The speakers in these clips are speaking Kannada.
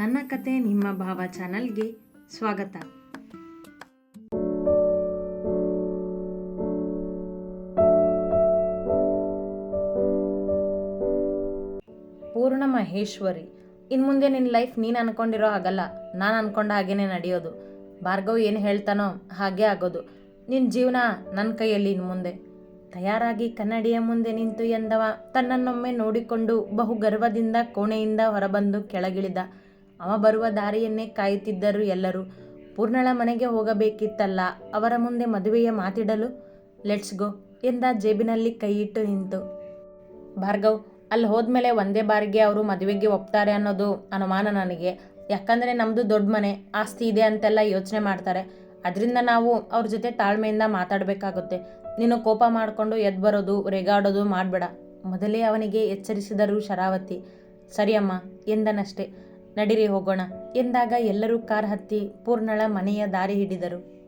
ನನ್ನ ಕತೆ ನಿಮ್ಮ ಭಾವ ಚಾನಲ್ಗೆ ಸ್ವಾಗತ. ಪೂರ್ಣ ಮಹೇಶ್ವರಿ ಇನ್ನು ಮುಂದೆ ನಿನ್ನ ಲೈಫ್ ನೀನು ಅನ್ಕೊಂಡಿರೋ ಹಾಗಲ್ಲ, ನಾನು ಅನ್ಕೊಂಡ ಹಾಗೇನೆ ನಡೆಯೋದು. ಭಾರ್ಗವ್ ಏನು ಹೇಳ್ತಾನೋ ಹಾಗೆ ಆಗೋದು. ನಿನ್ನ ಜೀವನ ನನ್ನ ಕೈಯಲ್ಲಿ ಇನ್ನು ಮುಂದೆ. ತಯಾರಾಗಿ ಕನ್ನಡಿಯ ಮುಂದೆ ನಿಂತು ಎಂದವ, ತನ್ನನ್ನೊಮ್ಮೆ ನೋಡಿಕೊಂಡು ಬಹು ಗರ್ವದಿಂದ ಕೋಣೆಯಿಂದ ಹೊರಬಂದು ಕೆಳಗಿಳಿದ. ಅವ ಬರುವ ದಾರಿಯನ್ನೇ ಕಾಯುತ್ತಿದ್ದರು ಎಲ್ಲರೂ. ಪೂರ್ಣಳ ಮನೆಗೆ ಹೋಗಬೇಕಿತ್ತಲ್ಲ, ಅವರ ಮುಂದೆ ಮದುವೆಯ ಮಾತಿಡಲು ಲೆಟ್ಸ್ ಗೋ ಎಂದ ಜೇಬಿನಲ್ಲಿ ಕೈಯಿಟ್ಟು ನಿಂತು. ಭಾರ್ಗವ್ ಅಲ್ಲಿ ಹೋದ್ಮೇಲೆ ಒಂದೇ ಬಾರಿಗೆ ಅವರು ಮದುವೆಗೆ ಒಪ್ತಾರೆ ಅನ್ನೋದು ಅನುಮಾನ ನನಗೆ. ಯಾಕಂದರೆ ನಮ್ಮದು ದೊಡ್ಡ ಮನೆ, ಆಸ್ತಿ ಇದೆ ಅಂತೆಲ್ಲ ಯೋಚನೆ ಮಾಡ್ತಾರೆ. ಅದರಿಂದ ನಾವು ಅವ್ರ ಜೊತೆ ತಾಳ್ಮೆಯಿಂದ ಮಾತಾಡಬೇಕಾಗುತ್ತೆ. ನೀನು ಕೋಪ ಮಾಡಿಕೊಂಡು ಎದ್ದು ಬರೋದು, ರೆಗಾಡೋದು ಮಾಡಬೇಡ. ಮೊದಲೇ ಅವನಿಗೆ ಎಚ್ಚರಿಸಿದರು ಶರಾವತಿ. ಸರಿಯಮ್ಮ ಎಂದನಷ್ಟೆ. ನಡಿರಿ ಹೋಗೋಣ ಎಂದಾಗ ಎಲ್ಲರೂ ಕಾರ್ ಹತ್ತಿ ಪೂರ್ಣಳ ಮನೆಯ ದಾರಿ ಹಿಡಿದರು.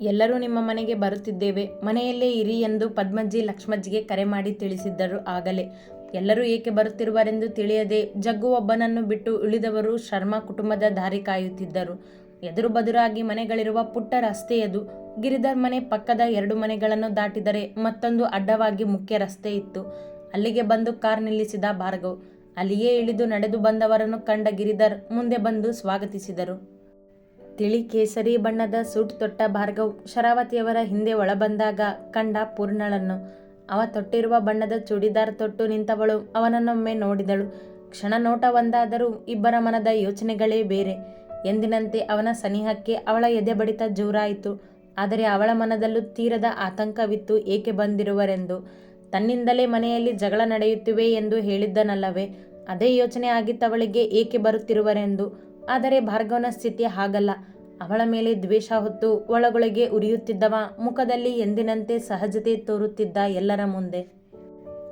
ಎಲ್ಲರೂ ನಿಮ್ಮ ಮನೆಗೆ ಬರುತ್ತಿದ್ದೇವೆ. ಮನೆಯಲ್ಲೇ ಇರಿ ಎಂದು ಪದ್ಮಜ್ಜಿ ಲಕ್ಷ್ಮಜ್ಜಿಗೆ ಕರೆ ಮಾಡಿ ತಿಳಿಸಿದ್ದರು ಆಗಲೇ. ಎಲ್ಲರೂ ಏಕೆ ಬರುತ್ತಿರುವರೆಂದು ತಿಳಿಯದೆ ಜಗ್ಗು ಒಬ್ಬನನ್ನು ಬಿಟ್ಟು ಉಳಿದವರು ಶರ್ಮಾ ಕುಟುಂಬದ ದಾರಿ ಕಾಯುತ್ತಿದ್ದರು. ಎದುರು ಬದುರಾಗಿ ಮನೆಗಳಿರುವ ಪುಟ್ಟ ರಸ್ತೆಯದು ಗಿರಿಧರ್ ಮನೆ ಪಕ್ಕದ ಎರಡು ಮನೆಗಳನ್ನು ದಾಟಿದರೆ ಮತ್ತೊಂದು ಅಡ್ಡವಾಗಿ ಮುಖ್ಯ ರಸ್ತೆ ಇತ್ತು. ಅಲ್ಲಿಗೆ ಬಂದು ಕಾರ್ ನಿಲ್ಲಿಸಿದ ಭಾರ್ಗವ್. ಅಲ್ಲಿಯೇ ಇಳಿದು ನಡೆದು ಬಂದವರನ್ನು ಕಂಡ ಗಿರಿಧರ್ ಮುಂದೆ ಬಂದು ಸ್ವಾಗತಿಸಿದರು. ತಿಳಿ ಕೇಸರಿ ಬಣ್ಣದ ಸೂಟ್ ತೊಟ್ಟ ಭಾರ್ಗವ್ ಶರಾವತಿಯವರ ಹಿಂದೆ ಒಳಬಂದಾಗ ಕಂಡ ಪೂರ್ಣಳನ್ನು. ಅವ ತೊಟ್ಟಿರುವ ಬಣ್ಣದ ಚೂಡಿದಾರ್ ತೊಟ್ಟು ನಿಂತವಳು ಅವನನ್ನೊಮ್ಮೆ ನೋಡಿದಳು. ಕ್ಷಣ ನೋಟ ಒಂದಾದರೂ ಇಬ್ಬರ ಮನದ ಯೋಚನೆಗಳೇ ಬೇರೆ. ಎಂದಿನಂತೆ ಅವನ ಸನಿಹಕ್ಕೆ ಅವಳ ಎದೆ ಬಡಿತ ಜೋರಾಯಿತು. ಆದರೆ ಅವಳ ಮನದಲ್ಲೂ ತೀರದ ಆತಂಕವಿತ್ತು ಏಕೆ ಬಂದಿರುವರೆಂದು. ತನ್ನಿಂದಲೇ ಮನೆಯಲ್ಲಿ ಜಗಳ ನಡೆಯುತ್ತಿವೆ ಎಂದು ಹೇಳಿದ್ದನಲ್ಲವೇ? ಅದೇ ಯೋಚನೆ ಆಗಿತ್ತವಳಿಗೆ ಏಕೆ ಬರುತ್ತಿರುವರೆಂದು. ಆದರೆ ಭಾರ್ಗವನ ಸ್ಥಿತಿ ಹಾಗಲ್ಲ. ಅವಳ ಮೇಲೆ ದ್ವೇಷ ಹೊತ್ತು ಒಳಗೊಳಗೆ ಉರಿಯುತ್ತಿದ್ದವ ಮುಖದಲ್ಲಿ ಎಂದಿನಂತೆ ಸಹಜತೆ ತೋರುತ್ತಿದ್ದ ಎಲ್ಲರ ಮುಂದೆ.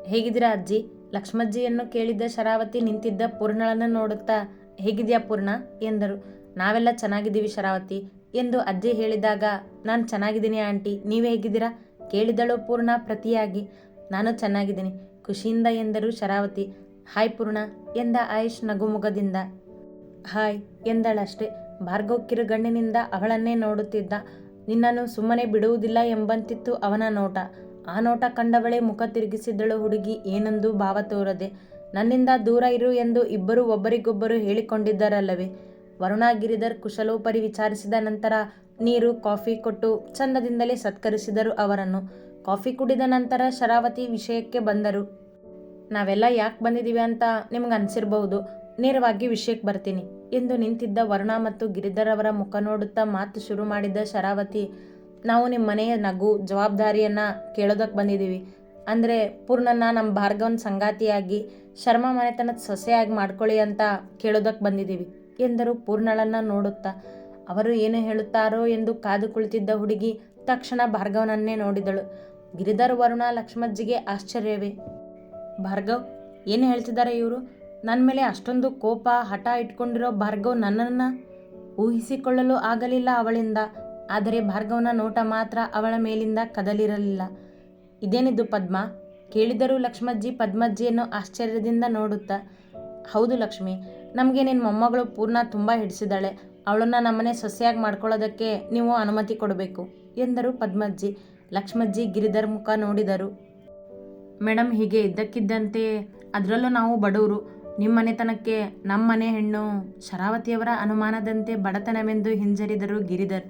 ಹೇಗಿದ್ದೀರಾ ಅಜ್ಜಿ? ಲಕ್ಷ್ಮಜ್ಜಿಯನ್ನು ಕೇಳಿದ್ದ ಶರಾವತಿ ನಿಂತಿದ್ದ ಪೂರ್ಣಳನ್ನು ನೋಡುತ್ತಾ, ಹೇಗಿದ್ಯಾ ಪೂರ್ಣ? ಎಂದರು. ನಾವೆಲ್ಲ ಚೆನ್ನಾಗಿದ್ದೀವಿ ಶರಾವತಿ ಎಂದು ಅಜ್ಜಿ ಹೇಳಿದಾಗ, ನಾನು ಚೆನ್ನಾಗಿದ್ದೀನಿ ಆಂಟಿ, ನೀವೇ ಹೇಗಿದ್ದೀರಾ? ಕೇಳಿದಳು ಪೂರ್ಣ ಪ್ರತಿಯಾಗಿ. ನಾನು ಚೆನ್ನಾಗಿದ್ದೀನಿ. ಖುಷಿಯಿಂದ ಎಂದರು ಶರಾವತಿ. ಹಾಯ್ ಪೂರ್ಣ, ಎಂದ ಆಯುಷ್ ನಗುಮುಗದಿಂದ. ಹಾಯ್, ಎಂದಳಷ್ಟೇ. ಭಾರ್ಗವ್ ಕಿರುಗಣ್ಣಿನಿಂದ ಅವಳನ್ನೇ ನೋಡುತ್ತಿದ್ದ. ನಿನ್ನನ್ನು ಸುಮ್ಮನೆ ಬಿಡುವುದಿಲ್ಲ ಎಂಬಂತಿತ್ತು ಅವನ ನೋಟ. ಆ ನೋಟ ಕಂಡವಳೆ ಮುಖ ತಿರುಗಿಸಿದ್ದಳು ಹುಡುಗಿ ಏನೆಂದು ಭಾವ ತೋರದೆ. ನನ್ನಿಂದ ದೂರ ಇರು ಎಂದು ಇಬ್ಬರು ಒಬ್ಬರಿಗೊಬ್ಬರು ಹೇಳಿಕೊಂಡಿದ್ದರಲ್ಲವೇ. ವರುಣ ಗಿರಿಧರ್ ಕುಶಲೋಪರಿ ವಿಚಾರಿಸಿದ ನಂತರ ನೀರು, ಕಾಫಿ ಕೊಟ್ಟು ಚಂದದಿಂದಲೇ ಸತ್ಕರಿಸಿದರು ಅವರನ್ನು. ಕಾಫಿ ಕುಡಿದ ನಂತರ ಶರಾವತಿ ವಿಷಯಕ್ಕೆ ಬಂದರು. ನಾವೆಲ್ಲ ಯಾಕೆ ಬಂದಿದ್ದೀವಿ ಅಂತ ನಿಮ್ಗೆ ಅನಿಸಿರ್ಬಹುದು. ನೇರವಾಗಿ ವಿಷಯಕ್ಕೆ ಬರ್ತೀನಿ. ಎಂದು ನಿಂತಿದ್ದ ವರುಣ ಮತ್ತು ಗಿರಿಧರ್ ಅವರ ಮುಖ ನೋಡುತ್ತಾ ಮಾತು ಶುರು ಮಾಡಿದ್ದ ಶರಾವತಿ, ನಾವು ನಿಮ್ಮ ಮನೆಯ ನಗು, ಜವಾಬ್ದಾರಿಯನ್ನು ಕೇಳೋದಕ್ಕೆ ಬಂದಿದ್ದೀವಿ ಅಂದರೆ ಪೂರ್ಣನ ನಮ್ಮ ಭಾರ್ಗವನ ಸಂಗಾತಿಯಾಗಿ, ಶರ್ಮ ಮನೆತನದ ಸೊಸೆಯಾಗಿ ಮಾಡ್ಕೊಳ್ಳಿ ಅಂತ ಕೇಳೋದಕ್ಕೆ ಬಂದಿದ್ದೀವಿ ಎಂದರು ಪೂರ್ಣಳನ್ನು ನೋಡುತ್ತಾ. ಅವರು ಏನು ಹೇಳುತ್ತಾರೋ ಎಂದು ಕಾದು ಕುಳಿತಿದ್ದ ಹುಡುಗಿ ತಕ್ಷಣ ಭಾರ್ಗವನನ್ನೇ ನೋಡಿದಳು. ಗಿರಿಧರ್ ವರುಣ ಲಕ್ಷ್ಮಜ್ಜಿಗೆ ಆಶ್ಚರ್ಯವೇ. ಭಾರ್ಗವ್, ಏನು ಹೇಳ್ತಿದ್ದಾರೆ ಇವರು? ನನ್ನ ಮೇಲೆ ಅಷ್ಟೊಂದು ಕೋಪ, ಹಠ ಇಟ್ಕೊಂಡಿರೋ ಭಾರ್ಗವ್ ನನ್ನನ್ನು ಊಹಿಸಿಕೊಳ್ಳಲು ಆಗಲಿಲ್ಲ ಅವಳಿಂದ. ಆದರೆ ಭಾರ್ಗವನ ನೋಟ ಮಾತ್ರ ಅವಳ ಮೇಲಿಂದ ಕದಲಿರಲಿಲ್ಲ. ಇದೇನಿದು ಪದ್ಮ? ಕೇಳಿದರೂ ಲಕ್ಷ್ಮಜ್ಜಿ ಪದ್ಮಜ್ಜಿಯನ್ನು ಆಶ್ಚರ್ಯದಿಂದ ನೋಡುತ್ತಾ, ಹೌದು ಲಕ್ಷ್ಮಿ, ನಮಗೆ ನಿನ್ನ ಮೊಮ್ಮಗಳು ಪೂರ್ಣ ತುಂಬ ಹಿಡಿಸಿದಾಳೆ ಅವಳನ್ನು ನಮ್ಮನೆ ಸೊಸೆಯಾಗಿ ಮಾಡ್ಕೊಳ್ಳೋದಕ್ಕೆ ನೀವು ಅನುಮತಿ ಕೊಡಬೇಕು. ಎಂದರು ಪದ್ಮಜ್ಜಿ. ಲಕ್ಷ್ಮಜ್ಜಿ ಗಿರಿಧರ್ ಮುಖ ನೋಡಿದರು. ಮೇಡಮ್ ಹೀಗೆ ಇದ್ದಕ್ಕಿದ್ದಂತೆ ಅದರಲ್ಲೂ ನಾವು ಬಡವರು ನಿಮ್ಮ ಮನೆತನಕ್ಕೆ ನಮ್ಮ ಮನೆ ಹೆಣ್ಣು ಶರಾವತಿಯವರ ಅನುಮಾನದಂತೆ ಬಡತನವೆಂದು ಹಿಂಜರಿದರು ಗಿರಿಧರ್.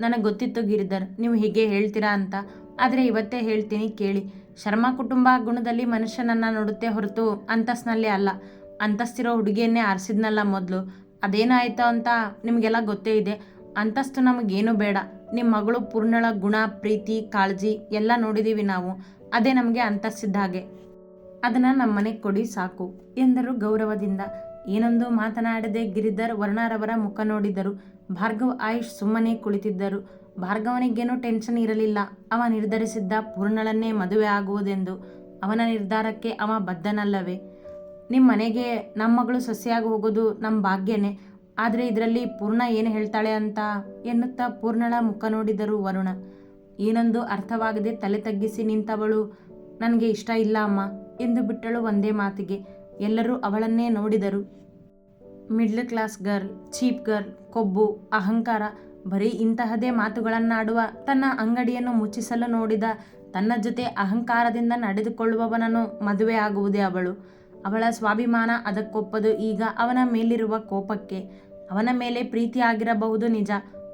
ನನಗೆ ಗೊತ್ತಿತ್ತು ಗಿರಿಧರ್, ನೀವು ಹೀಗೆ ಹೇಳ್ತೀರಾ ಅಂತ. ಆದರೆ ಇವತ್ತೇ ಹೇಳ್ತೀನಿ ಕೇಳಿ. ಶರ್ಮಾ ಕುಟುಂಬ ಗುಣದಲ್ಲಿ ಮನುಷ್ಯನನ್ನು ನೋಡುತ್ತೆ ಹೊರತು ಅಂತಸ್ನಲ್ಲಿ ಅಲ್ಲ. ಅಂತಸ್ತಿರೋ ಹುಡುಗಿಯನ್ನೇ ಆರಿಸಿದ್ನಲ್ಲ ಮೊದಲು. ಅದೇನಾಯಿತು ಅಂತ ನಿಮಗೆಲ್ಲ ಗೊತ್ತೇ ಇದೆ. ಅಂತಸ್ತು ನಮಗೇನು ಬೇಡ. ನಿಮ್ಮ ಮಗಳು ಪೂರ್ಣಳ, ಗುಣ, ಪ್ರೀತಿ, ಕಾಳಜಿ ಎಲ್ಲ ನೋಡಿದ್ದೀವಿ ನಾವು. ಅದೇ ನಮಗೆ ಅಂತಸ್ತಿದ್ದ ಹಾಗೆ. ಅದನ್ನು ನಮ್ಮ ಮನೆಗೆ ಕೊಡಿ ಸಾಕು ಎಂದರು ಗೌರವದಿಂದ. ಏನೊಂದು ಮಾತನಾಡದೆ ಗಿರಿಧರ್ ವರ್ಣಾರವರ ಮುಖ ನೋಡಿದರು. ಭಾರ್ಗವ್ ಆಯುಷ್ ಸುಮ್ಮನೆ ಕುಳಿತಿದ್ದರು. ಭಾರ್ಗವನಿಗೇನೂ ಟೆನ್ಷನ್ ಇರಲಿಲ್ಲ. ಅವ ನಿರ್ಧರಿಸಿದ್ದ ಪೂರ್ಣಳನ್ನೇ ಮದುವೆ ಆಗುವುದೆಂದು. ಅವನ ನಿರ್ಧಾರಕ್ಕೆ ಅವ ಬದ್ಧನಲ್ಲವೇ? ನಿಮ್ಮ ಮನೆಗೆ ನಮ್ಮ ಮಗಳು ಸಸಿಯಾಗಿ ಹೋಗೋದು ನಮ್ಮ ಭಾಗ್ಯನೇ. ಆದರೆ ಇದರಲ್ಲಿ ಪೂರ್ಣ ಏನು ಹೇಳ್ತಾಳೆ ಅಂತ ಎನ್ನುತ್ತಾ ಪೂರ್ಣಳ ಮುಖ ನೋಡಿದರು ವರುಣ. ಏನೊಂದು ಅರ್ಥವಾಗದೆ ತಲೆ ತಗ್ಗಿಸಿ ನಿಂತವಳು. ನನಗೆ ಇಷ್ಟ ಇಲ್ಲ ಅಮ್ಮ, ಎಂದು ಬಿಟ್ಟಳು ಒಂದೇ ಮಾತಿಗೆ. ಎಲ್ಲರೂ ಅವಳನ್ನೇ ನೋಡಿದರು. Middle class girl, cheap girl, ಕೊಬ್ಬು, ಅಹಂಕಾರ ಬರೀ ಇಂತಹದೇ ಮಾತುಗಳನ್ನಾಡುವ, ತನ್ನ ಅಂಗಡಿಯನ್ನು ಮುಚ್ಚಿಸಲು ನೋಡಿದ, ತನ್ನ ಜೊತೆ ಅಹಂಕಾರದಿಂದ ನಡೆದುಕೊಳ್ಳುವವನನ್ನು ಮದುವೆ ಆಗುವುದೇ ಅವಳು. ಅವಳ ಸ್ವಾಭಿಮಾನ ಅದಕ್ಕೊಪ್ಪದು ಈಗ ಅವನ ಮೇಲಿರುವ ಕೋಪಕ್ಕೆ. ಅವನ ಮೇಲೆ ಪ್ರೀತಿ ಆಗಿರಬಹುದು ನಿಜ,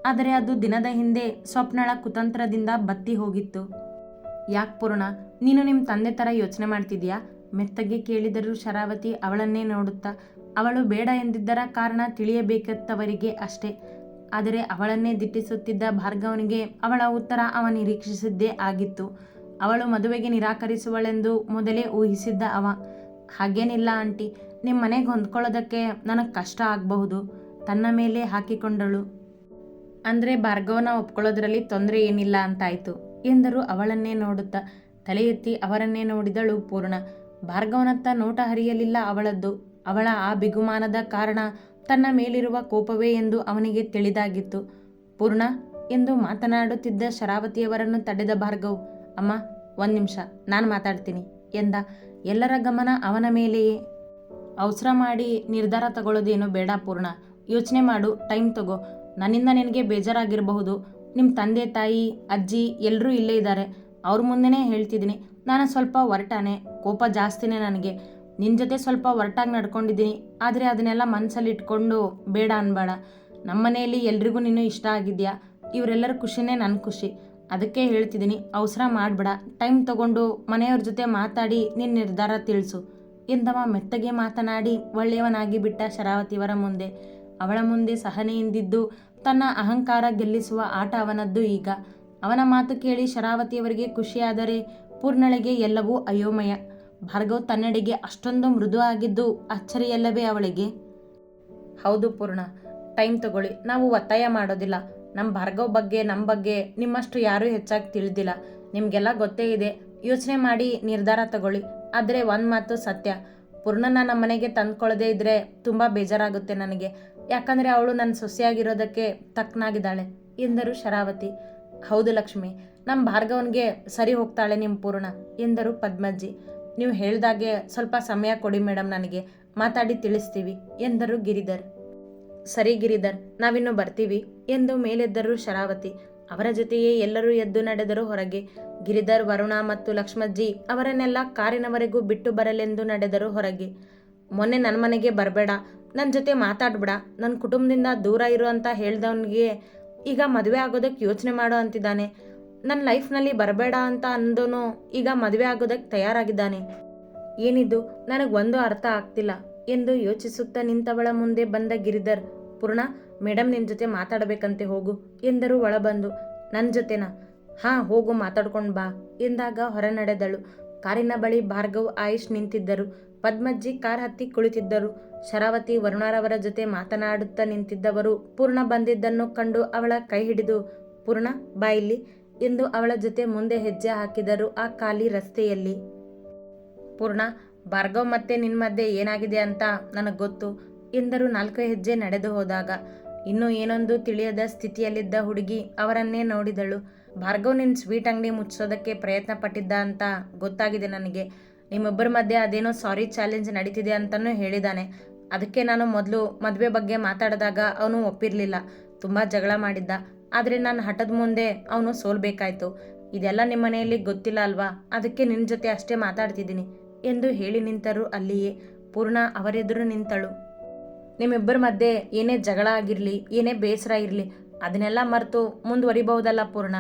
ಆದರೆ ಅದು ದಿನದ ಹಿಂದೆ ಸ್ವಪ್ನಳ ಕುತಂತ್ರದಿಂದ ಬತ್ತಿ ಹೋಗಿತ್ತು. ಯಾಕೆ ಪೂರ್ಣ, ನೀನು ನಿಮ್ಮ ತಂದೆ ಥರ ಯೋಚನೆ ಮಾಡ್ತಿದ್ಯಾ? ಮೆತ್ತಗೆ ಕೇಳಿದರೂ ಶರಾವತಿ ಅವಳನ್ನೇ ನೋಡುತ್ತಾ, ಅವಳು ಬೇಡ ಎಂದಿದ್ದರ ಕಾರಣ ತಿಳಿಯಬೇಕತ್ತವರಿಗೆ ಅಷ್ಟೇ. ಆದರೆ ಅವಳನ್ನೇ ದಿಟ್ಟಿಸುತ್ತಿದ್ದ ಭಾರ್ಗವನಿಗೆ ಅವಳ ಉತ್ತರ ಅವ ನಿರೀಕ್ಷಿಸಿದ್ದೇ ಆಗಿತ್ತು. ಅವಳು ಮದುವೆಗೆ ನಿರಾಕರಿಸುವಳೆಂದು ಮೊದಲೇ ಊಹಿಸಿದ್ದ ಅವ. ಹಾಗೇನಿಲ್ಲ ಆಂಟಿ ನಿಮ್ಮ ಮನೆಗೆ ಹೊಂದ್ಕೊಳ್ಳೋದಕ್ಕೆ ನನಗೆ ಕಷ್ಟ ಆಗಬಹುದು. ತನ್ನ ಮೇಲೆ ಹಾಕಿಕೊಂಡಳು. ಅಂದರೆ ಭಾರ್ಗವನ ಒಪ್ಕೊಳ್ಳೋದ್ರಲ್ಲಿ ತೊಂದರೆ ಏನಿಲ್ಲ ಅಂತಾಯ್ತು, ಎಂದರು ಅವಳನ್ನೇ ನೋಡುತ್ತಾ. ತಲೆ ಎತ್ತಿ ಅವರನ್ನೇ ನೋಡಿದಳು ಪೂರ್ಣ. ಭಾರ್ಗವನತ್ತ ನೋಟ ಹರಿಯಲಿಲ್ಲ ಅವಳದ್ದು. ಅವಳ ಆ ಬಿಗುಮಾನದ ಕಾರಣ ತನ್ನ ಮೇಲಿರುವ ಕೋಪವೇ ಎಂದು ಅವನಿಗೆ ತಿಳಿದಾಗಿತ್ತು. ಪೂರ್ಣ, ಎಂದು ಮಾತನಾಡುತ್ತಿದ್ದ ಶರಾವತಿಯವರನ್ನು ತಡೆದ ಭಾರ್ಗವ್, ಅಮ್ಮ, ಒಂದು ನಿಮಿಷ, ನಾನು ಮಾತಾಡ್ತೀನಿ, ಎಂದ. ಎಲ್ಲರ ಗಮನ ಅವನ ಮೇಲೆಯೇ. ಅವಸರ ಮಾಡಿ ನಿರ್ಧಾರ ತಗೊಳ್ಳೋದೇನು ಬೇಡ ಪೂರ್ಣ. ಯೋಚನೆ ಮಾಡು, ಟೈಮ್ ತಗೋ. ನನ್ನಿಂದ ನಿನಗೆ ಬೇಜಾರಾಗಿರಬಹುದು. ನಿಮ್ಮ ತಂದೆ, ತಾಯಿ, ಅಜ್ಜಿ ಎಲ್ಲರೂ ಇಲ್ಲೇ ಇದ್ದಾರೆ ಅವ್ರ ಮುಂದೆನೇ ಹೇಳ್ತಿದ್ದೀನಿ. ನಾನು ಸ್ವಲ್ಪ ಹೊರಟಾನೆ. ಕೋಪ ಜಾಸ್ತಿನೇ ನನಗೆ. ನಿನ್ನ ಜೊತೆ ಸ್ವಲ್ಪ ಹೊರಟಾಗಿ ನಡ್ಕೊಂಡಿದ್ದೀನಿ. ಆದರೆ ಅದನ್ನೆಲ್ಲ ಮನಸ್ಸಲ್ಲಿ ಇಟ್ಕೊಂಡು ಬೇಡ ಅನ್ಬೇಡ. ನಮ್ಮ ಮನೆಯಲ್ಲಿ ಎಲ್ರಿಗೂ ನೀನು ಇಷ್ಟ ಆಗಿದ್ಯಾ? ಇವರೆಲ್ಲರ ಖುಷಿನೇ ನನ್ನ ಖುಷಿ. ಅದಕ್ಕೆ ಹೇಳ್ತಿದ್ದೀನಿ, ಅವಸರ ಮಾಡಬೇಡ. ಟೈಮ್ ತಗೊಂಡು ಮನೆಯವ್ರ ಜೊತೆ ಮಾತಾಡಿ ನಿನ್ನ ನಿರ್ಧಾರ ತಿಳಿಸು. ಎಂದವ ಮೆತ್ತಗೆ ಮಾತನಾಡಿ ಒಳ್ಳೆಯವನಾಗಿ ಬಿಟ್ಟ ಶರಾವತಿಯವರ ಮುಂದೆ. ಅವಳ ಮುಂದೆ ಸಹನೆಯಿಂದಿದ್ದು ತನ್ನ ಅಹಂಕಾರ ಗೆಲ್ಲಿಸುವ ಆಟ ಅವನದ್ದು ಈಗ. ಅವನ ಮಾತು ಕೇಳಿ ಶರಾವತಿಯವರಿಗೆ ಖುಷಿಯಾದರೆ ಪೂರ್ಣಳಿಗೆ ಎಲ್ಲವೂ ಅಯೋಮಯ. ಭಾರ್ಗವ್ ತನ್ನಡೆಗೆ ಅಷ್ಟೊಂದು ಮೃದು ಆಗಿದ್ದು ಅಚ್ಚರಿಯಲ್ಲವೇ ಅವಳಿಗೆ? ಹೌದು ಪೂರ್ಣ, ಟೈಮ್ ತಗೊಳ್ಳಿ. ನಾವು ಒತ್ತಾಯ ಮಾಡೋದಿಲ್ಲ. ನಮ್ಮ ಭಾರ್ಗವ್ ಬಗ್ಗೆ ನಮ್ಮ ಬಗ್ಗೆ ನಿಮ್ಮಷ್ಟು ಯಾರೂ ಹೆಚ್ಚಾಗಿ ತಿಳಿದಿಲ್ಲ. ನಿಮಗೆಲ್ಲ ಗೊತ್ತೇ ಇದೆ. ಯೋಚನೆ ಮಾಡಿ ನಿರ್ಧಾರ ತಗೊಳ್ಳಿ. ಆದರೆ ಒಂದು ಮಾತು ಸತ್ಯ. ಪೂರ್ಣನ ನಮ್ಮ ಮನೆಗೆ ತಂದ್ಕೊಳ್ಳದೇ ಇದ್ದರೆ ತುಂಬ ಬೇಜಾರಾಗುತ್ತೆ ನನಗೆ. ಯಾಕಂದರೆ ಅವಳು ನನ್ನ ಸೊಸೆಯಾಗಿರೋದಕ್ಕೆ ತಕ್ಕನಾಗಿದ್ದಾಳೆ ಎಂದರು ಶರಾವತಿ. ಹೌದು ಲಕ್ಷ್ಮಿ ನಮ್ಮ ಭಾರ್ಗವನ್ಗೆ ಸರಿ ಹೋಗ್ತಾಳೆ ನಿಮ್ಮ ಪೂರ್ಣ ಎಂದರು ಪದ್ಮಜ್ಜಿ. ನೀವು ಹೇಳ್ದಾಗೆ ಸ್ವಲ್ಪ ಸಮಯ ಕೊಡಿ ಮೇಡಮ್ ನನಗೆ, ಮಾತಾಡಿ ತಿಳಿಸ್ತೀವಿ ಎಂದರು ಗಿರಿಧರ್. ಸರಿ ಗಿರಿಧರ್, ನಾವಿನ್ನು ಬರ್ತೀವಿ ಎಂದು ಮೇಲೆದ್ದರು ಶರಾವತಿ. ಅವರ ಜೊತೆಯೇ ಎಲ್ಲರೂ ಎದ್ದು ನಡೆದರು ಹೊರಗೆ. ಗಿರಿಧರ್, ವರುಣ ಮತ್ತು ಲಕ್ಷ್ಮಜ್ಜಿ ಅವರನ್ನೆಲ್ಲ ಕಾರಿನವರೆಗೂ ಬಿಟ್ಟು ಬರಲೆಂದು ನಡೆದರು ಹೊರಗೆ. ಮೊನ್ನೆ ನನ್ನ ಮನೆಗೆ ಬರಬೇಡ ನನ್ನ ಜೊತೆ ಮಾತಾಡ್ಬೇಡ. ನನ್ನ ಕುಟುಂಬದಿಂದ ದೂರ ಇರು ಅಂತ ಹೇಳ್ದವನಿಗೆ ಈಗ ಮದುವೆ ಆಗೋದಕ್ಕೆ ಯೋಚನೆ ಮಾಡೋ ಅಂತಿದ್ದಾನೆ. ನನ್ನ ಲೈಫ್ನಲ್ಲಿ ಬರಬೇಡ ಅಂತ ಅಂದೋನು ಈಗ ಮದುವೆ ಆಗೋದಕ್ಕೆ ತಯಾರಾಗಿದ್ದಾನೆ. ಏನಿದು? ನನಗೆ ಒಂದು ಅರ್ಥ ಆಗ್ತಿಲ್ಲ. ಎಂದು ಯೋಚಿಸುತ್ತಾ ನಿಂತವಳ ಮುಂದೆ ಬಂದ ಗಿರಿಧರ್, ಪೂರ್ಣ ಮೇಡಮ್ ನಿನ್ನ ಜೊತೆ ಮಾತಾಡಬೇಕಂತೆ ಹೋಗು ಎಂದರು ಒಳಬಂದು. ನನ್ನ ಜೊತೆನಾ? ಹಾಂ, ಹೋಗು, ಮಾತಾಡ್ಕೊಂಡು ಬಾ ಎಂದಾಗ ಹೊರ ನಡೆದಳು ಕಾರಿನ ಬಳಿ ಭಾರ್ಗವ್ ಆಯುಷ್ ನಿಂತಿದ್ದರು. ಪದ್ಮಜ್ಜಿ ಕಾರ್ ಹತ್ತಿ ಕುಳಿತಿದ್ದರು. ಶರಾವತಿ ವರುಣಾರವರ ಜೊತೆ ಮಾತನಾಡುತ್ತಾ ನಿಂತಿದ್ದವರು ಪೂರ್ಣ ಬಂದಿದ್ದನ್ನು ಕಂಡು ಅವಳ ಕೈ ಹಿಡಿದು, ಪೂರ್ಣ ಬಾಯಿಲಿ ಎಂದು ಅವಳ ಜೊತೆ ಮುಂದೆ ಹೆಜ್ಜೆ ಹಾಕಿದರು ಆ ಖಾಲಿ ರಸ್ತೆಯಲ್ಲಿ. ಪೂರ್ಣ, ಭಾರ್ಗವ್ ಮತ್ತೆ ನಿನ್ನ ಮಧ್ಯೆ ಏನಾಗಿದೆ ಅಂತ ನನಗೆ ಗೊತ್ತು, ಎಂದರು ನಾಲ್ಕು ಹೆಜ್ಜೆ ನಡೆದು ಹೋದಾಗ. ಇನ್ನೂ ಏನೊಂದು ತಿಳಿಯದ ಸ್ಥಿತಿಯಲ್ಲಿದ್ದ ಹುಡುಗಿ ಅವರನ್ನೇ ನೋಡಿದಳು. ಭಾರ್ಗವ್ ನಿನ್ನ ಸ್ವೀಟ್ ಅಂಗಡಿ ಮುಚ್ಚೋದಕ್ಕೆ ಪ್ರಯತ್ನ ಪಟ್ಟಿದ್ದ ಅಂತ ಗೊತ್ತಾಗಿದೆ ನನಗೆ. ನಿಮ್ಮಿಬ್ಬರ ಮಧ್ಯೆ ಅದೇನೋ ಸಾರಿ ಚಾಲೆಂಜ್ ನಡೀತಿದೆ ಅಂತಲೂ ಹೇಳಿದ್ದಾನೆ ಅದಕ್ಕೆ ನಾನು ಮೊದಲು ಮದುವೆ ಬಗ್ಗೆ ಮಾತಾಡಿದಾಗ ಅವನು ಒಪ್ಪಿರಲಿಲ್ಲ. ತುಂಬ ಜಗಳ ಮಾಡಿದ್ದ. ಆದರೆ ನಾನು ಹಠದ ಮುಂದೆ ಅವನು ಸೋಲ್ಬೇಕಾಯ್ತು. ಇದೆಲ್ಲ ನಿಮ್ಮ ಮನೆಯಲ್ಲಿ ಗೊತ್ತಿಲ್ಲ ಅಲ್ವಾ? ಅದಕ್ಕೆ ನಿನ್ನ ಜೊತೆ ಅಷ್ಟೇ ಮಾತಾಡ್ತಿದ್ದೀನಿ ಎಂದು ಹೇಳಿ ನಿಂತರು ಅಲ್ಲಿಯೇ. ಪೂರ್ಣ ಅವರೆದುರು ನಿಂತಳು. ನಿಮ್ಮಿಬ್ಬರ ಮಧ್ಯೆ ಏನೇ ಜಗಳ ಆಗಿರಲಿ, ಏನೇ ಬೇಸರ ಇರಲಿ, ಅದನ್ನೆಲ್ಲ ಮರೆತು ಮುಂದುವರಿಬಹುದಲ್ಲ ಪೂರ್ಣ?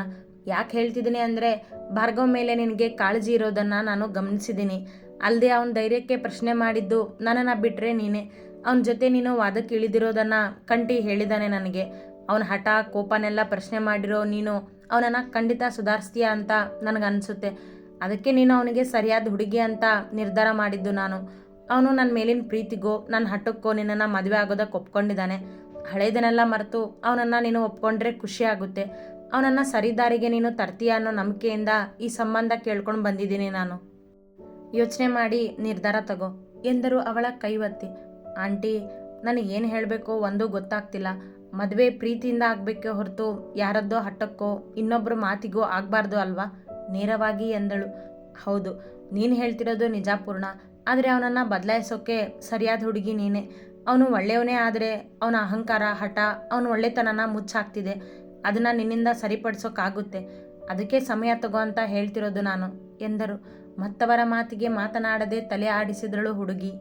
ಯಾಕೆ ಹೇಳ್ತಿದ್ದೀನಿ ಅಂದರೆ ಭಾರ್ಗವ್ ಮೇಲೆ ನಿನಗೆ ಕಾಳಜಿ ಇರೋದನ್ನು ನಾನು ಗಮನಿಸಿದ್ದೀನಿ ಅಲ್ಲದೆ ಅವನ ಧೈರ್ಯಕ್ಕೆ ಪ್ರಶ್ನೆ ಮಾಡಿದ್ದು ನನ್ನನ್ನು ಬಿಟ್ಟರೆ ನೀನೇ. ಅವನ ಜೊತೆ ನೀನು ವಾದಕ್ಕೆ ಇಳಿದಿರೋದನ್ನು ಕಂಟಿ ಹೇಳಿದಾನೆ ನನಗೆ. ಅವನ ಹಠ, ಕೋಪನೆಲ್ಲ ಪ್ರಶ್ನೆ ಮಾಡಿರೋ ನೀನು ಅವನನ್ನು ಖಂಡಿತ ಸುಧಾರಿಸ್ತೀಯಾ ಅಂತ ನನಗನ್ಸುತ್ತೆ ಅದಕ್ಕೆ ನೀನು ಅವನಿಗೆ ಸರಿಯಾದ ಹುಡುಗಿ ಅಂತ ನಿರ್ಧಾರ ಮಾಡಿದ್ದು ನಾನು. ಅವನು ನನ್ನ ಮೇಲಿನ ಪ್ರೀತಿಗೋ ನನ್ನ ಹಠಕ್ಕೋ ನಿನ್ನನ್ನು ಮದುವೆ ಆಗೋದಕ್ಕೆ ಒಪ್ಕೊಂಡಿದ್ದಾನೆ ಹಳೇದನ್ನೆಲ್ಲ ಮರೆತು ಅವನನ್ನು ನೀನು ಒಪ್ಕೊಂಡ್ರೆ ಖುಷಿ ಆಗುತ್ತೆ. ಅವನನ್ನು ಸರಿದಾರಿಗೆ ನೀನು ತರ್ತೀಯ ಅನ್ನೋ ನಂಬಿಕೆಯಿಂದ ಈ ಸಂಬಂಧ ಕೇಳ್ಕೊಂಡು ಬಂದಿದ್ದೀನಿ ನಾನು. ಯೋಚನೆ ಮಾಡಿ ನಿರ್ಧಾರ ತಗೋ, ಎಂದರು ಅವಳ ಕೈ ಒತ್ತಿ ಆಂಟಿ ನನಗೇನು ಹೇಳಬೇಕು ಒಂದೂ ಗೊತ್ತಾಗ್ತಿಲ್ಲ. ಮದುವೆ ಪ್ರೀತಿಯಿಂದ ಆಗಬೇಕೆ ಹೊರತು ಯಾರದ್ದೋ ಹಠಕ್ಕೋ ಇನ್ನೊಬ್ಬರ ಮಾತಿಗೋ ಆಗಬಾರ್ದು ಅಲ್ವಾ? ನೇರವಾಗಿ, ಎಂದಳು. ಹೌದು, ನೀನು ಹೇಳ್ತಿರೋದು ನಿಜಾಪೂರ್ಣ ಆದರೆ ಅವನನ್ನು ಬದಲಾಯಿಸೋಕೆ ಸರಿಯಾದ ಹುಡುಗಿ ನೀನೇ. ಅವನು ಒಳ್ಳೆಯವನೇ ಆದರೆ ಅವನ ಅಹಂಕಾರ, ಹಠ, ಅವನ ಒಳ್ಳೆತನನ ಮುಚ್ಚಾಕ್ತಿದೆ. ಅದನ್ನು ನಿನ್ನಿಂದ ಸರಿಪಡಿಸೋಕ್ಕಾಗುತ್ತೆ ಅದಕ್ಕೆ ಸಮಯ ತಗೋ ಅಂತ ಹೇಳ್ತಿರೋದು ನಾನು, ಎಂದರು. ಮತ್ತವರ ಮಾತಿಗೆ ಮಾತನಾಡದೆ ತಲೆ ಆಡಿಸಿದಳು ಹುಡುಗಿ.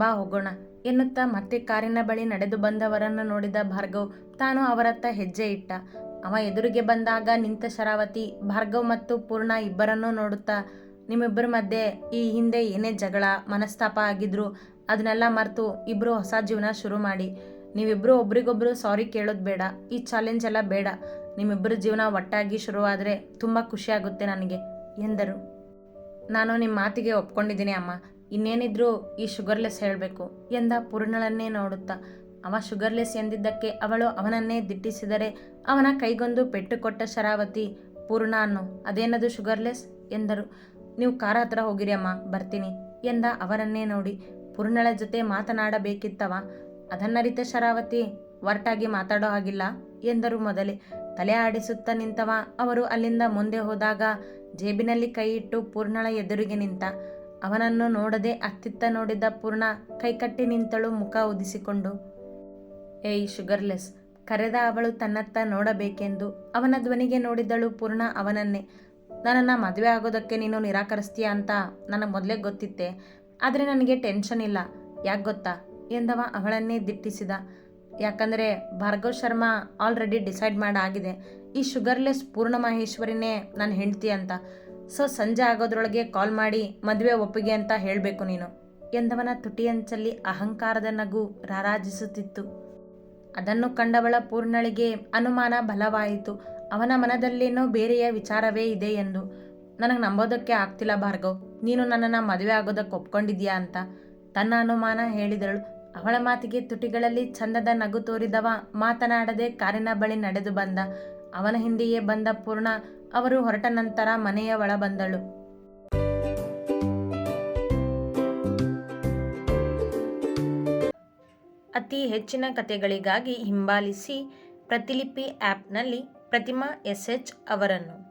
ಬಾ ಹೋಗೋಣ, ಎನ್ನುತ್ತಾ ಮತ್ತೆ ಕಾರಿನ ಬಳಿ ನಡೆದು ಬಂದವರನ್ನು ನೋಡಿದ ಭಾರ್ಗವ್ ತಾನು ಅವರತ್ತ ಹೆಜ್ಜೆ ಇಟ್ಟ. ಅವ ಎದುರಿಗೆ ಬಂದಾಗ ನಿಂತ ಶರಾವತಿ, ಭಾರ್ಗವ್ ಮತ್ತು ಪೂರ್ಣ ಇಬ್ಬರನ್ನೂ ನೋಡುತ್ತಾ, ನಿಮ್ಮಿಬ್ಬರ ಮಧ್ಯೆ ಈ ಹಿಂದೆ ಏನೇ ಜಗಳ, ಮನಸ್ತಾಪ ಆಗಿದ್ರು, ಅದನ್ನೆಲ್ಲ ಮರೆತು ಇಬ್ಬರು ಹೊಸ ಜೀವನ ಶುರು ಮಾಡಿ ನೀವಿಬ್ಬರು ಒಬ್ರಿಗೊಬ್ರು ಸಾರಿ ಕೇಳೋದು ಬೇಡ. ಈ ಚಾಲೆಂಜ್ ಎಲ್ಲ ಬೇಡ. ನಿಮ್ಮಿಬ್ಬರ ಜೀವನ ಒಟ್ಟಾಗಿ ಶುರುವಾದರೆ ತುಂಬ ಖುಷಿಯಾಗುತ್ತೆ ನನಗೆ, ಎಂದರು. ನಾನು ನಿಮ್ಮ ಮಾತಿಗೆ ಒಪ್ಕೊಂಡಿದ್ದೀನಿ ಅಮ್ಮ. ಇನ್ನೇನಿದ್ರೂ ಈ ಶುಗರ್ಲೆಸ್ ಹೇಳಬೇಕು, ಎಂದ ಪೂರ್ಣಳನ್ನೇ ನೋಡುತ್ತಾ. ಅವ ಶುಗರ್ಲೆಸ್ ಎಂದಿದ್ದಕ್ಕೆ ಅವಳು ಅವನನ್ನೇ ದಿಟ್ಟಿಸಿದರೆ ಅವನ ಕೈಗೊಂದು ಪೆಟ್ಟು ಕೊಟ್ಟ ಶರಾವತಿ, ಪೂರ್ಣ ಅನ್ನು, ಅದೇನದು ಶುಗರ್ಲೆಸ್? ಎಂದರು. ನೀವು ಕಾರ ಹತ್ರ ಹೋಗಿರಿ ಅಮ್ಮ, ಬರ್ತೀನಿ, ಎಂದ ಅವರನ್ನೇ ನೋಡಿ. ಪೂರ್ಣಳ ಜೊತೆ ಮಾತನಾಡಬೇಕಿತ್ತವ. ಅದನ್ನರಿತ ಶರಾವತಿ ಒರಟಾಗಿ ಮಾತಾಡೋ ಹಾಗಿಲ್ಲ ಎಂದರು ಮೊದಲೇ. ತಲೆ ಆಡಿಸುತ್ತಾ ನಿಂತವ ಅವರು ಅಲ್ಲಿಂದ ಮುಂದೆ ಹೋದಾಗ ಜೇಬಿನಲ್ಲಿ ಕೈ ಇಟ್ಟು ಪೂರ್ಣಳ ಎದುರಿಗೆ ನಿಂತ. ಅವನನ್ನು ನೋಡದೆ ಅತ್ತಿತ್ತ ನೋಡಿದ ಪೂರ್ಣ ಕೈಕಟ್ಟಿ ನಿಂತಳು ಮುಖ ಉದಿಸಿಕೊಂಡು. ಏಯ್, ಶುಗರ್ಲೆಸ್, ಕರೆದ ಅವಳು ತನ್ನತ್ತ ನೋಡಬೇಕೆಂದು ಅವನ ಧ್ವನಿಗೆ ನೋಡಿದಳು ಪೂರ್ಣ ಅವನನ್ನೇ. ನನ್ನನ್ನು ಮದುವೆ ಆಗೋದಕ್ಕೆ ನೀನು ನಿರಾಕರಿಸ್ತೀಯ ಅಂತ ನನಗೆ ಮೊದಲೇ ಗೊತ್ತಿತ್ತೆ. ಆದರೆ ನನಗೆ ಟೆನ್ಷನ್ ಇಲ್ಲ. ಯಾಕೆ ಗೊತ್ತಾ? ಎಂದವ ಅವಳನ್ನೇ ದಿಟ್ಟಿಸಿದ. ಯಾಕಂದರೆ ಭಾರ್ಗವ್ ಶರ್ಮಾ ಆಲ್ರೆಡಿ ಡಿಸೈಡ್ ಮಾಡಾಗಿದೆ. ಈ ಶುಗರ್ಲೆಸ್ ಪೂರ್ಣ ಮಹೇಶ್ವರಿನೇ ನನ್ನ ಹೆಂಡ್ತಿ ಅಂತ. ಸೊ ಸಂಜೆ ಆಗೋದ್ರೊಳಗೆ ಕಾಲ್ ಮಾಡಿ ಮದುವೆ ಒಪ್ಪಿಗೆ ಅಂತ ಹೇಳಬೇಕು ನೀನು ಎಂದವನ ತುಟಿಯಂಚಲ್ಲಿ ಅಹಂಕಾರದ ನಗು ರಾರಾಜಿಸುತ್ತಿತ್ತು. ಅದನ್ನು ಕಂಡವಳ ಪೂರ್ಣಳಿಗೆ ಅನುಮಾನ ಬಲವಾಯಿತು. ಅವನ ಮನದಲ್ಲೇನೋ ಬೇರೆಯ ವಿಚಾರವೇ ಇದೆ ಎಂದು. ನನಗೆ ನಂಬೋದಕ್ಕೆ ಆಗ್ತಿಲ್ಲ ಭಾರ್ಗವ್. ನೀನು ನನ್ನನ್ನು ಮದುವೆ ಆಗೋದಕ್ಕೆ ಒಪ್ಕೊಂಡಿದ್ಯಾ ಅಂತ. ತನ್ನ ಅನುಮಾನ ಹೇಳಿದಳು. ಅವಳ ಮಾತಿಗೆ ತುಟಿಗಳಲ್ಲಿ ಚಂದದ ನಗು ತೋರಿದವ ಮಾತನಾಡದೆ ಕಾರಿನ ಬಳಿ ನಡೆದು ಬಂದ. ಅವನ ಹಿಂದೆಯೇ ಬಂದ ಪೂರ್ಣ, ಅವರು ಹೊರಟ ನಂತರ ಮನೆಯ ಒಳ ಬಂದಳು. ಅತಿ ಹೆಚ್ಚಿನ ಕಥೆಗಳಿಗಾಗಿ ಹಿಂಬಾಲಿಸಿ ಪ್ರತಿಲಿಪಿ ಆ್ಯಪ್ನಲ್ಲಿ ಪ್ರತಿಮಾ ಎಸ್ ಎಚ್ ಅವರನ್ನು.